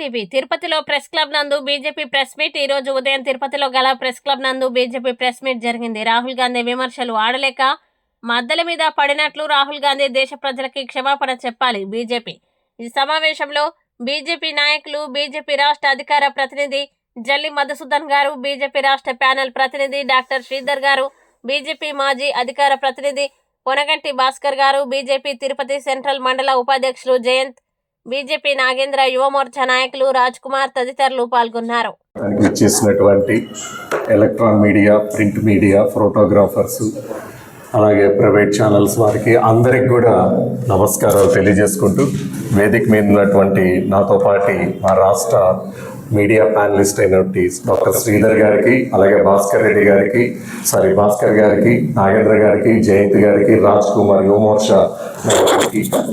TV. తిరుపతిలో press club నందు BJP press meet. ఈ రోజు ఉదయం తిరుపతిలో గల ప్రెస్ క్లబ్ నందు బీజేపీ ప్రెస్ మీట్ జరిగింది. రాహుల్ గాంధీ విమర్శలు ఆడలేక మద్దల మీద పడినట్లు రాహుల్ గాంధీ దేశ ప్రజలకి క్షమాపణ చెప్పాలి బీజేపీ. ఈ సమావేశంలో బీజేపీ నాయకులు బీజేపీ రాష్ట్ర అధికార ప్రతినిధి జల్లి మధుసూదన్ గారు బీజేపీ రాష్ట్ర ప్యానెల్ ప్రతినిధి డాక్టర్ శ్రీధర్ గారు బీజేపీ మాజీ అధికార ప్రతినిధి పొనగంటి భాస్కర్ గారు బీజేపీ తిరుపతి సెంట్రల్ మండల ఉపాధ్యక్షులు జయంత్ బీజేపీ నాగేంద్ర యువమోర్చా నాయకులు రాజ్ కుమార్ తదితరులు పాల్గొన్నారు. దానికి ఇచ్చేసినటువంటి electron media print media photographers అలాగే ప్రైవేట్ ఛానల్స్ వారికి అందరికి కూడా నమస్కారాలు తెలియజేసుకుంటూ వేదిక మీద ఉన్నటువంటి నాతో పాటి మా రాష్ట్ర మీడియా ప్యానలిస్ట్ అయినటువంటి డాక్టర్ శ్రీధర్ గారికి అలాగే భాస్కర్ రెడ్డి గారికి సారీ భాస్కర్ గారికి నాగేంద్ర గారికి జయంత్ గారికి రాజ్ కుమార్ యువమోర్ష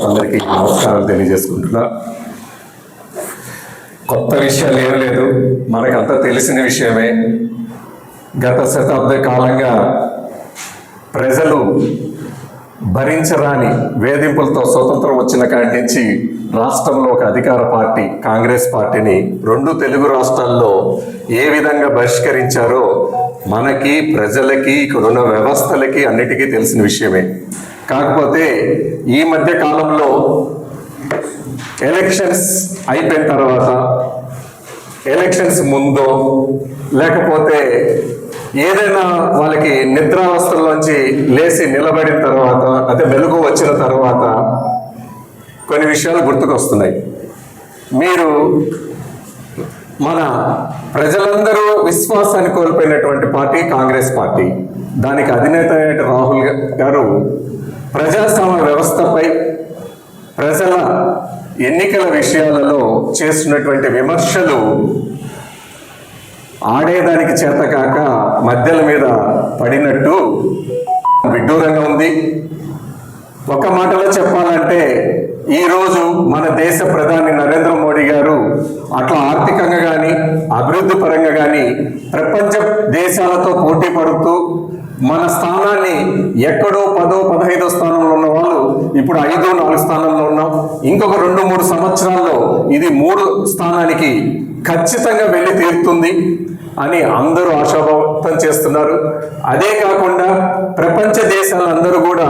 అందరికీ నమస్కారాలు తెలియజేసుకుంటున్నా. కొత్త విషయాలు ఏం లేదు. మనకంతా తెలిసిన విషయమే. గత శతాబ్ద కాలంగా ప్రజలు భరించరాని వేధింపులతో స్వతంత్రం వచ్చిన కాడి నుంచి రాష్ట్రంలో ఒక అధికార పార్టీ కాంగ్రెస్ పార్టీని రెండు తెలుగు రాష్ట్రాల్లో ఏ విధంగా బహిష్కరించారో మనకి ప్రజలకి ఇక్కడున్న వ్యవస్థలకి అన్నిటికీ తెలిసిన విషయమే. కాకపోతే ఈ మధ్య కాలంలో ఎలక్షన్స్ అయిపోయిన తర్వాత ఎలక్షన్స్ ముందో లేకపోతే ఏదైనా వాళ్ళకి నిద్రావస్థల్లోంచి లేచి నిలబడిన తర్వాత అదే వెలుగు వచ్చిన తర్వాత కొన్ని విషయాలు గుర్తుకొస్తున్నాయి. మీరు మన ప్రజలందరూ విశ్వాసాన్ని కోల్పోయినటువంటి పార్టీ కాంగ్రెస్ పార్టీ. దానికి అధినేత అయిన రాహుల్ గారు ప్రజాస్వామ్య వ్యవస్థపై ప్రజల ఎన్నికల విషయాలలో చేస్తున్నటువంటి విమర్శలు ఆడేదానికి చేతకాక మధ్యల మీద పడినట్టు విడ్డూరంగా ఉంది. ఒక మాటలో చెప్పాలంటే ఈరోజు మన దేశ ప్రధాని నరేంద్ర మోడీ గారు అట్లా ఆర్థికంగా కానీ అభివృద్ధి పరంగా కానీ ప్రపంచ దేశాలతో పోటీ పడుతూ మన స్థానాన్ని ఎక్కడో పదో పదహైదో స్థానంలో ఉన్న వాళ్ళు ఇప్పుడు ఐదో నాలుగు స్థానంలో ఉన్నాం. ఇంకొక రెండు మూడు సంవత్సరాల్లో ఇది మూడు స్థానానికి ఖచ్చితంగా వెళ్ళి తీరుతుంది అని అందరూ ఆశాభావం చేస్తున్నారు. అదే కాకుండా ప్రపంచ దేశాలందరూ కూడా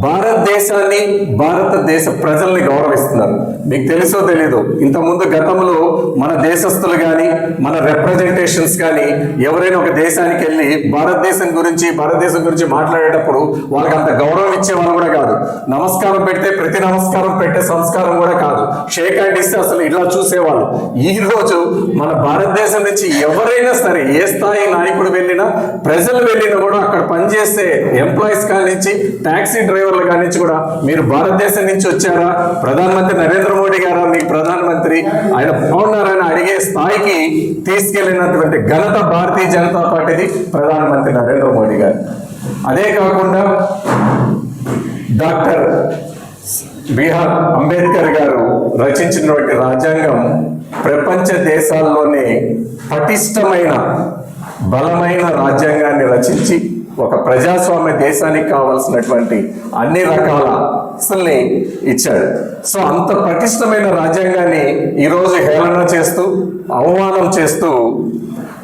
భారతదేశాన్ని భారతదేశ ప్రజల్ని గౌరవిస్తున్నారు. మీకు తెలుసో తెలీదు ఇంతకుముందు గతంలో మన దేశస్తులు కానీ మన రిప్రజెంటేషన్స్ కానీ ఎవరైనా ఒక దేశానికి వెళ్ళి భారతదేశం గురించి భారతదేశం గురించి మాట్లాడేటప్పుడు వాళ్ళకి అంత గౌరవం ఇచ్చేవాళ్ళు కూడా కాదు. నమస్కారం పెడితే ప్రతి నమస్కారం పెట్టే సంస్కారం కూడా కాదు. షేక్ హ్యాండ్ ఇస్తే అసలు ఇలా చూసేవాళ్ళు. ఈ రోజు మన భారతదేశం నుంచి ఎవరైనా సరే ఏ స్థాయి నాయకుడు వెళ్ళినా ప్రజలు వెళ్ళినా కూడా అక్కడ పనిచేసే ఎంప్లాయీస్ కానించి ట్యాక్సీ డ్రైవర్లు కానించి కూడా మీరు భారతదేశం నుంచి వచ్చారా? ప్రధానమంత్రి నరేంద్ర మోడీ గారా? మీకు ప్రధానమంత్రి ఆయన బాగున్నారని అడిగే స్థాయికి తీసుకెళ్ళినటువంటి ఘనత భారతీయ జనతా పార్టీది ప్రధానమంత్రి నరేంద్ర మోడీ గారు. అదే కాకుండా డాక్టర్ బీహార్ అంబేద్కర్ గారు రచించినటువంటి రాజ్యాంగం ప్రపంచ దేశాల్లోనే పటిష్టమైన బలమైన రాజ్యాంగాన్ని రచించి ఒక ప్రజాస్వామ్య దేశానికి కావాల్సినటువంటి అన్ని రకాల అసల్ని ఇచ్చాడు. సో అంత పటిష్టమైన రాజ్యాంగాన్ని ఈరోజు హేళన చేస్తూ అవమానం చేస్తూ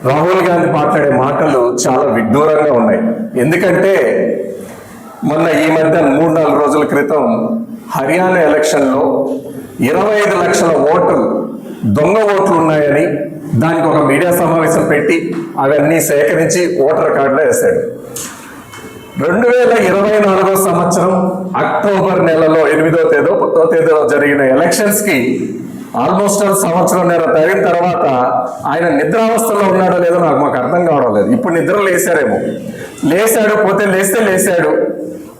రాహుల్ గాంధీ మాట్లాడే మాటలు చాలా విడ్డూరంగా ఉన్నాయి. ఎందుకంటే మొన్న ఈ మధ్య మూడు నాలుగు రోజుల క్రితం హర్యానా ఎలక్షన్లో ఇరవై ఐదు లక్షల ఓట్లు దొంగ ఓట్లు ఉన్నాయని దానికి ఒక మీడియా సమావేశం పెట్టి అవన్నీ సేకరించి ఓటర్ కార్డులో వేశాడు. రెండు వేల ఇరవై నాలుగో సంవత్సరం అక్టోబర్ నెలలో ఎనిమిదో తేదో పదో తేదీలో జరిగిన ఎలక్షన్స్కి ఆల్మోస్ట్ ఆల్ సంవత్సరం నెల తగిన తర్వాత ఆయన నిద్రావస్థలో ఉన్నాడో లేదో నాకు మాకు అర్థం కావడం లేదు. ఇప్పుడు నిద్ర లేచారేమో లేచాడు పోతే లేస్తే లేచాడు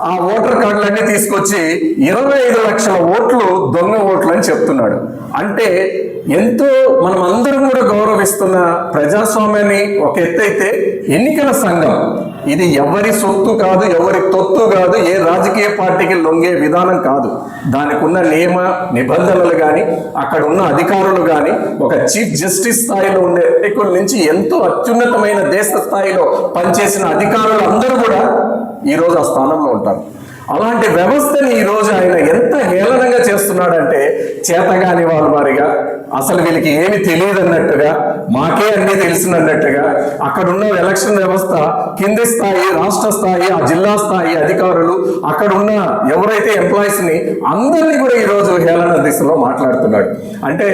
ఆ ఓటర్ కార్డులన్నీ తీసుకొచ్చి ఇరవై ఐదు లక్షల ఓట్లు దొంగ ఓట్లు అని చెప్తున్నాడు. అంటే ఎంతో మనం అందరం కూడా గౌరవిస్తున్న ప్రజాస్వామ్యాన్ని ఒక ఎత్తైతే ఎన్నికల సంఘం. ఇది ఎవరి సొత్తు కాదు ఎవరి తొత్తు కాదు ఏ రాజకీయ పార్టీకి లొంగే విధానం కాదు. దానికి ఉన్న నియమ నిబంధనలు కానీ అక్కడ ఉన్న అధికారులు కానీ ఒక చీఫ్ జస్టిస్ స్థాయిలో ఉండే నాయకుల నుంచి ఎంతో అత్యున్నతమైన దేశ స్థాయిలో పనిచేసిన అధికారులు అందరూ కూడా ఈ రోజు ఆ స్థానంలో ఉంటారు. అలాంటి వ్యవస్థని ఈ రోజు ఆయన ఎంత హేళనంగా చేస్తున్నాడంటే చేతగాని వాళ్ళ వారిగా అసలు వీళ్ళకి ఏమి తెలియదు అన్నట్టుగా మాకే అన్నీ తెలిసినట్టుగా అక్కడ ఉన్న ఎలక్షన్ వ్యవస్థ కింది స్థాయి రాష్ట్ర స్థాయి ఆ జిల్లా స్థాయి అధికారులు అక్కడ ఉన్న ఎవరైతే ఎంప్లాయీస్ని అందరినీ కూడా ఈ రోజు హేళన దిశలో మాట్లాడుతున్నాడు అంటే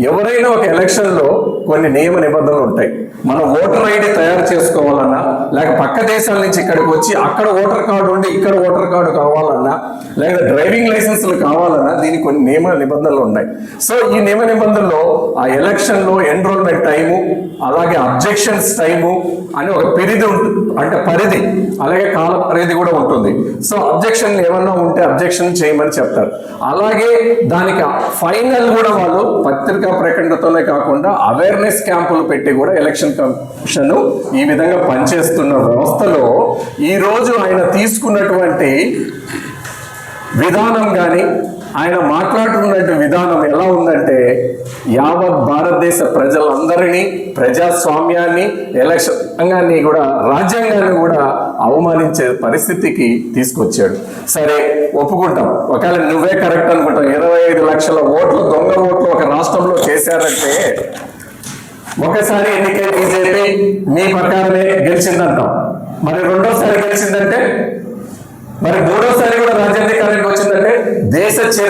ఎవరైనా ఒక ఎలక్షన్లో కొన్ని నియమ నిబంధనలు ఉంటాయి. మనం ఓటర్ ఐడి తయారు చేసుకోవాలన్నా లేక పక్క దేశాల నుంచి ఇక్కడికి వచ్చి అక్కడ ఓటర్ కార్డు ఉండి ఇక్కడ ఓటర్ కార్డు కావాలన్నా లేదా డ్రైవింగ్ లైసెన్స్లు కావాలన్నా దీనికి కొన్ని నియమ నిబంధనలు ఉన్నాయి. సో ఈ నియమ నిబంధనలో ఆ ఎలక్షన్లో ఎన్రోల్మెంట్ టైము అలాగే అబ్జెక్షన్స్ టైము అని ఒక పరిధి ఉంటుంది అంటే పరిధి అలాగే కాల పరిధి కూడా ఉంటుంది. సో అబ్జెక్షన్ ఏమన్నా ఉంటే అబ్జెక్షన్ చేయమని చెప్తారు. అలాగే దానికి ఫైనల్ కూడా వాళ్ళు పత్రికా ప్రకటనతోనే కాకుండా అవేర్నెస్ క్యాంపులు పెట్టి కూడా ఎలక్షన్ కమిషన్ ఈ విధంగా పనిచేస్తున్న వ్యవస్థలో ఈరోజు ఆయన తీసుకున్నటువంటి విధానం కానీ ఆయన మాట్లాడుతున్నటువంటి విధానం ఎలా ఉందంటే యావత్ భారతదేశ ప్రజలందరినీ ప్రజాస్వామ్యాన్ని ఎలక్షన్ రంగాన్ని కూడా రాజ్యాంగాన్ని కూడా అవమానించే పరిస్థితికి తీసుకొచ్చాడు. సరే ఒప్పుకుంటాం. ఒకవేళ నువ్వే కరెక్ట్ అనుకుంటాం ఇరవై ఐదు లక్షల ఓట్లు దొంగ ఓట్లు ఒక రాష్ట్రంలో చేశారంటే ఒకసారి ఎన్నికై బీజేపీ మీ ప్రకారమే గెలిచిందంటాం. మరి రెండోసారి గెలిచిందంటే మరి మూడోసారి కూడా రాజ్యాంగ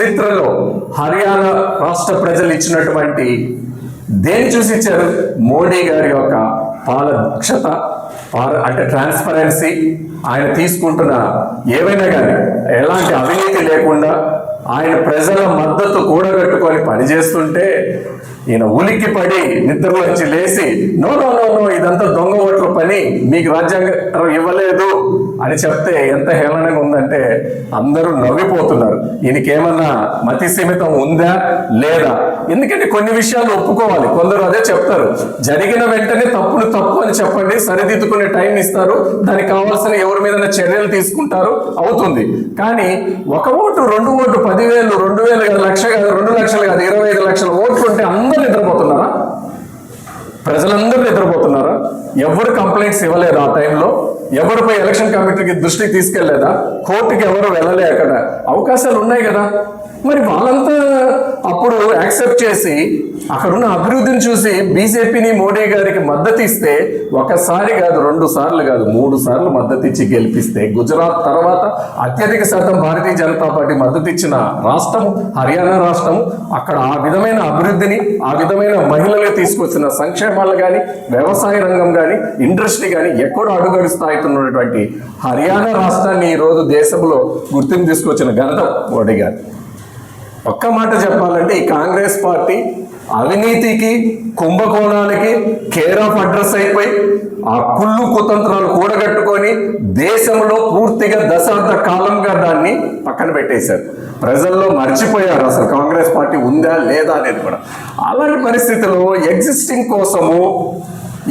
చరిత్రలో హర్యానా రాష్ట్ర ప్రజలు ఇచ్చినటువంటి దేని చూసి ఇచ్చారు? మోడీ గారి యొక్క పారదక్షత అంటే ట్రాన్స్పరెన్సీ ఆయన తీసుకుంటున్న ఏవైనా కానీ ఎలాంటి అవినీతి లేకుండా ఆయన ప్రజల మద్దతు కూడగట్టుకొని పనిచేస్తుంటే ఈయన ఉలిక్కి పడి నిద్రలోంచి లేచి నో నో నో నో ఇదంతా దొంగ ఓట్ల పని మీకు రాజ్యాంగం ఇవ్వలేదు అని చెప్తే ఎంత హేళనంగా ఉందంటే అందరూ నవ్విపోతున్నారు. ఈయనకేమన్నా మతి సీమితం ఉందా లేదా? ఎందుకంటే కొన్ని విషయాలు ఒప్పుకోవాలి. కొందరు అదే చెప్తారు. జరిగిన వెంటనే తప్పును తప్పు అని చెప్పండి సరిదిద్దుకునే టైం ఇస్తారు దానికి కావాల్సిన ఎవరి మీద చర్యలు తీసుకుంటారు అవుతుంది. కానీ ఒక ఓటు రెండు ఓటు పదివేలు రెండు వేలు కాదు లక్ష కాదు రెండు లక్షలు కాదు ఇరవై ఐదు లక్షల ఓట్లు ఉంటే అందరూ నిద్రపోతున్నారా ప్రజలందరూ నిద్రపోతున్నారా ఎవరు కంప్లైంట్స్ ఇవ్వలేదు ఆ టైంలో ఎవరిపై ఎలక్షన్ కమిటీకి దృష్టికి తీసుకెళ్ళేదా? కోర్టుకి ఎవరు వెళ్ళలే అక్కడ? అవకాశాలు ఉన్నాయి కదా. మరి వాళ్ళంతా అప్పుడు యాక్సెప్ట్ చేసి అక్కడున్న అభివృద్ధిని చూసి బీజేపీని మోడీ గారికి మద్దతు ఇస్తే ఒకసారి కాదు రెండు సార్లు కాదు మూడు సార్లు మద్దతు ఇచ్చి గెలిపిస్తే గుజరాత్ తర్వాత అత్యధిక శాతం భారతీయ జనతా పార్టీ మద్దతు ఇచ్చిన రాష్ట్రం హర్యానా రాష్ట్రం అక్కడ ఆ విధమైన అభివృద్ధిని ఆ విధమైన మహిళలు తీసుకొచ్చిన సంక్షేమాలు కానీ వ్యవసాయ రంగం కానీ ఇండస్ట్రీ కానీ ఎక్కడో అడుగడు స్థాయితున్నటువంటి హర్యానా రాష్ట్రాన్ని ఈ రోజు దేశంలో గుర్తింపు తీసుకొచ్చిన ఘనత మోడీ గారు. ఒక్క మాట చెప్పాలంటే ఈ కాంగ్రెస్ పార్టీ అవినీతికి కుంభకోణాలకి కేర్ ఆఫ్ అడ్రస్ అయిపోయి ఆ కుళ్ళు కుతంత్రాలు కూడగట్టుకొని దేశంలో పూర్తిగా దశాబ్ద కాలంగా దాన్ని పక్కన పెట్టేశారు. ప్రజల్లో మర్చిపోయారు అసలు కాంగ్రెస్ పార్టీ ఉందా లేదా అనేది కూడా. అలాంటి పరిస్థితిలో ఎగ్జిస్టింగ్ కోసము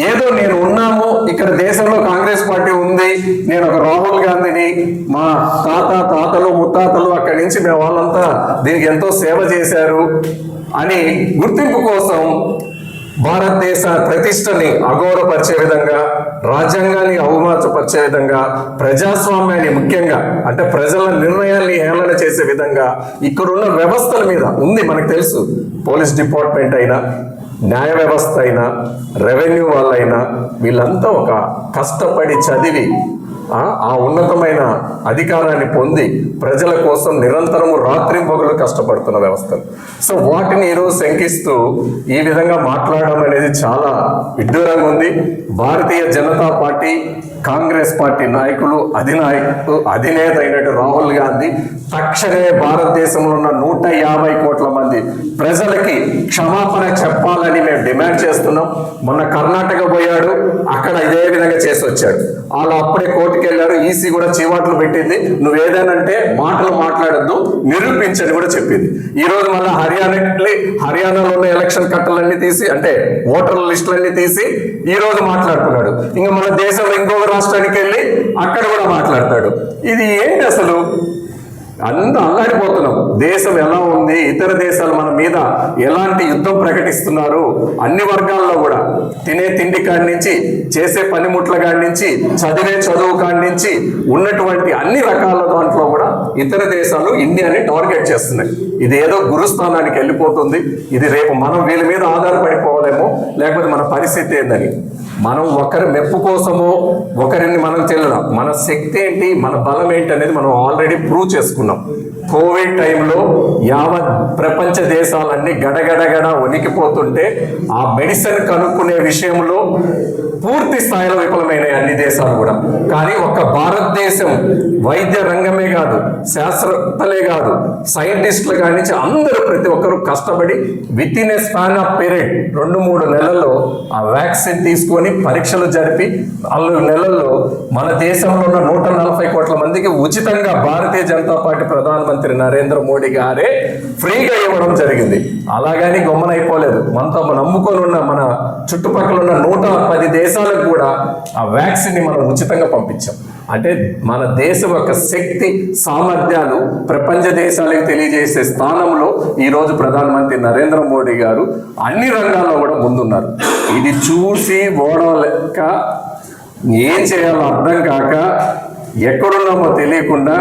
ఏదో నేను ఉన్నాము ఇక్కడ దేశంలో కాంగ్రెస్ పార్టీ ఉంది నేను ఒక రాహుల్ గాంధీని మా తాత తాతలు ముత్తాతలు అక్కడి నుంచి మేము వాళ్ళంతా దీనికి ఎంతో సేవ చేశారు అని గుర్తింపు కోసం భారతదేశ ప్రతిష్టని అగౌరవపరిచే విధంగా రాజ్యాంగాన్ని అవమానపరిచే విధంగా ప్రజాస్వామ్యాన్ని ముఖ్యంగా అంటే ప్రజల నిర్ణయాల్ని హేళన చేసే విధంగా ఇక్కడున్న వ్యవస్థల మీద ఉంది మనకు తెలుసు. పోలీస్ డిపార్ట్మెంట్ అయినా న్యాయ వ్యవస్థ అయినా రెవెన్యూ వాళ్ళైనా వీళ్ళంతా ఒక కష్టపడి చదివి ఆ ఉన్నతమైన అధికారాన్ని పొంది ప్రజల కోసం నిరంతరము రాత్రింపగలు కష్టపడుతున్న వ్యవస్థలు. సో వాటిని ఈరోజు శంకిస్తూ ఈ విధంగా మాట్లాడడం అనేది చాలా విడ్డూరంగా ఉంది. Bharatiya Janata party Congress party నాయకులు అధినాయకు అధినేత అయినట్టు రాహుల్ గాంధీ తక్షణమే భారతదేశంలో ఉన్న నూట యాభై కోట్ల మంది ప్రజలకి క్షమాపణ చెప్పాలని మేము డిమాండ్ చేస్తున్నాం. మొన్న కర్ణాటక పోయాడు అక్కడ ఇదే విధంగా చేసి వచ్చాడు వాళ్ళు అప్పుడే కోర్టుకు వెళ్ళారు ఈసీ కూడా చీవాట్లు పెట్టింది. నువ్వు ఏదైనంటే మాటలు మాట్లాడద్దు నిరూపించని కూడా చెప్పింది. ఈ రోజు మళ్ళీ హర్యానా హర్యానాలో ఉన్న ఎలక్షన్ కట్టలన్నీ తీసి అంటే ఓటర్ల లిస్టులన్నీ తీసి ఈ రోజు మాట్లాడుతున్నాడు. ఇంకా మన దేశంలో ఇంకొక రాష్ట్రానికి వెళ్ళి అక్కడ కూడా మాట్లాడతాడు. ఇది ఏంటి అసలు? అంత అల్లాడిపోతున్నాం. దేశం ఎలా ఉంది? ఇతర దేశాలు మన మీద ఎలాంటి యుద్ధం ప్రకటిస్తున్నారు? అన్ని వర్గాల్లో కూడా. తినే తిండి కాడి నుంచి చేసే పనిముట్ల కాడి నుంచి చదివే చదువు కాడి నుంచి ఉన్నటువంటి అన్ని రకాల దాంట్లో కూడా ఇతర దేశాలు ఇండియాని టార్గెట్ చేస్తున్నాయి. ఇది ఏదో గురుస్థానానికి వెళ్ళిపోతుంది. ఇది రేపు మనం వీళ్ళ మీద ఆధారపడిపోవాలేమో లేకపోతే మన పరిస్థితి ఏందని. మనం ఒకరి మెప్పు కోసమో ఒకరిని మనం తెలియదాం మన శక్తి ఏంటి? మన బలం ఏంటి అనేది మనం ఆల్రెడీ ప్రూవ్ చేసుకున్నాం. కోవిడ్ టైంలో యావత్ ప్రపంచ దేశాలన్నీ గడగడగడ వణికిపోతుంటే ఆ మెడిసిన్ కనుక్కునే విషయంలో పూర్తి స్థాయిలో విఫలమైన అన్ని దేశాలు కూడా. కానీ ఒక భారతదేశం వైద్య రంగమే కాదు శాస్త్రవేత్తలే కాదు సైంటిస్టులు నుంచి అందరూ ప్రతి ఒక్కరూ కష్టపడి within a span of period రెండు మూడు నెలల్లో ఆ వ్యాక్సిన్ తీసుకొని పరీక్షలు జరిపి నాలుగు నెలల్లో మన దేశంలో ఉన్న నూట నలభై కోట్ల మందికి ఉచితంగా భారతీయ జనతా పార్టీ ప్రధానమంత్రి నరేంద్ర మోడీ గారే ఫ్రీగా ఇవ్వడం జరిగింది. అలాగని గొమ్మనైపోలేదు మనతో నమ్ముకొని ఉన్న మన చుట్టుపక్కల ఉన్న నూట పది దేశాలకు కూడా ఆ వ్యాక్సిన్ని మనం ఉచితంగా పంపించాం. అంటే మన దేశం యొక్క శక్తి సామర్థ్యాలు ప్రపంచ దేశాలకు తెలియజేసే స్థానంలో ఈరోజు ప్రధానమంత్రి నరేంద్ర మోడీ గారు అన్ని రంగాల్లో కూడా ముందున్నారు. ఇది చూసి ఓడలేక ఏం చేయాలో అర్థం కాక ఎక్కడున్నామో తెలియకుండా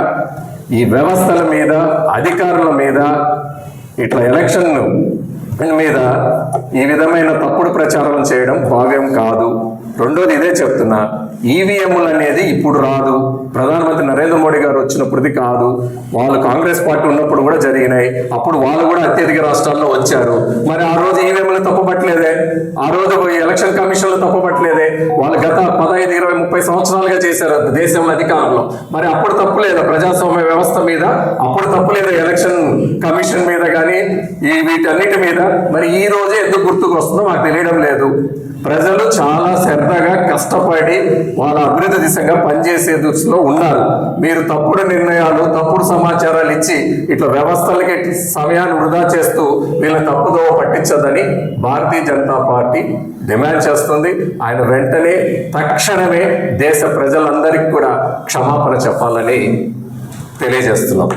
ఈ వ్యవస్థల మీద అధికారుల మీద ఇట్లా ఎలక్షన్ మీద ఈ విధమైన తప్పుడు ప్రచారం చేయడం భావ్యం కాదు. రెండోది ఇదే చెప్తున్నా ఈవీఎంలు అనేది ఇప్పుడు రాదు. ప్రధానమంత్రి నరేంద్ర మోడీ గారు వచ్చినప్పటిది కాదు. వాళ్ళు కాంగ్రెస్ పార్టీ ఉన్నప్పుడు కూడా జరిగినాయి. అప్పుడు వాళ్ళు కూడా అత్యధిక రాష్ట్రాల్లో వచ్చారు. మరి ఆ రోజు ఈవీఎంలు తప్పుపట్టలేదే? ఆ రోజు ఎలక్షన్ కమిషన్లు తప్పుపట్టలేదే? వాళ్ళు గత పదహైదు ఇరవై ముప్పై సంవత్సరాలుగా చేశారు దేశంలో అధికారంలో. మరి అప్పుడు తప్పులేదు. ప్రజాస్వామ్య వ్యవస్థ మీద అప్పుడు తప్పులేదు ఎలక్షన్ కమిషన్ మీద కానీ ఈ వీటన్నిటి మీద. మరి ఈ రోజే ఎందుకు గుర్తుకు వస్తుందో మాకు తెలియడం లేదు. ప్రజలు చాలా శ్రద్ధగా కష్టపడి వాళ్ళ అభివృద్ధి దిశగా పనిచేసే దృష్టిలో ఉన్నారు. మీరు తప్పుడు నిర్ణయాలు తప్పుడు సమాచారాలు ఇచ్చి ఇట్లా వ్యవస్థలకి సమయాన్ని వృధా చేస్తూ వీళ్ళని తప్పుదోవ పట్టించదని భారతీయ జనతా పార్టీ డిమాండ్ చేస్తుంది. ఆయన వెంటనే తక్షణమే దేశ ప్రజలందరికీ కూడా క్షమాపణ చెప్పాలని తెలియజేస్తున్నాం.